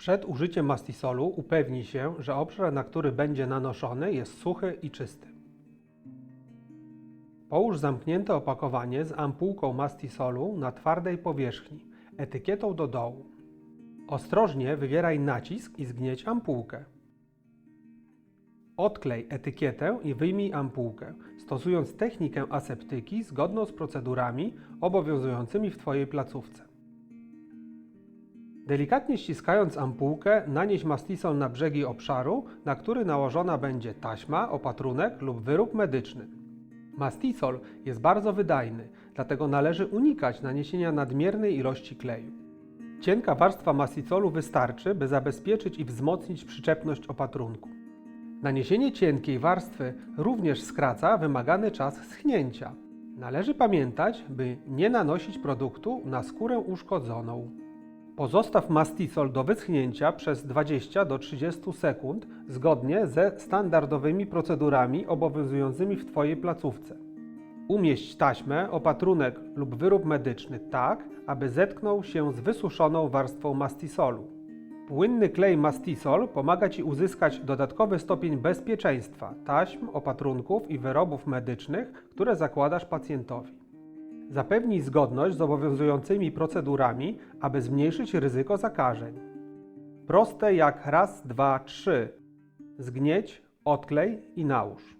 Przed użyciem mastisolu upewnij się, że obszar, na który będzie nanoszony, jest suchy i czysty. Połóż zamknięte opakowanie z ampułką mastisolu na twardej powierzchni, etykietą do dołu. Ostrożnie wywieraj nacisk i zgnieć ampułkę. Odklej etykietę i wyjmij ampułkę, stosując technikę aseptyki zgodną z procedurami obowiązującymi w Twojej placówce. Delikatnie ściskając ampułkę, nanieś mastisol na brzegi obszaru, na który nałożona będzie taśma, opatrunek lub wyrób medyczny. Mastisol jest bardzo wydajny, dlatego należy unikać naniesienia nadmiernej ilości kleju. Cienka warstwa mastisolu wystarczy, by zabezpieczyć i wzmocnić przyczepność opatrunku. Naniesienie cienkiej warstwy również skraca wymagany czas schnięcia. Należy pamiętać, by nie nanosić produktu na skórę uszkodzoną. Pozostaw mastisol do wyschnięcia przez 20 do 30 sekund zgodnie ze standardowymi procedurami obowiązującymi w Twojej placówce. Umieść taśmę, opatrunek lub wyrób medyczny tak, aby zetknął się z wysuszoną warstwą mastisolu. Płynny klej mastisol pomaga Ci uzyskać dodatkowy stopień bezpieczeństwa taśm, opatrunków i wyrobów medycznych, które zakładasz pacjentowi. Zapewnij zgodność z obowiązującymi procedurami, aby zmniejszyć ryzyko zakażeń. Proste jak raz, dwa, trzy. Zgnieć, odklej i nałóż.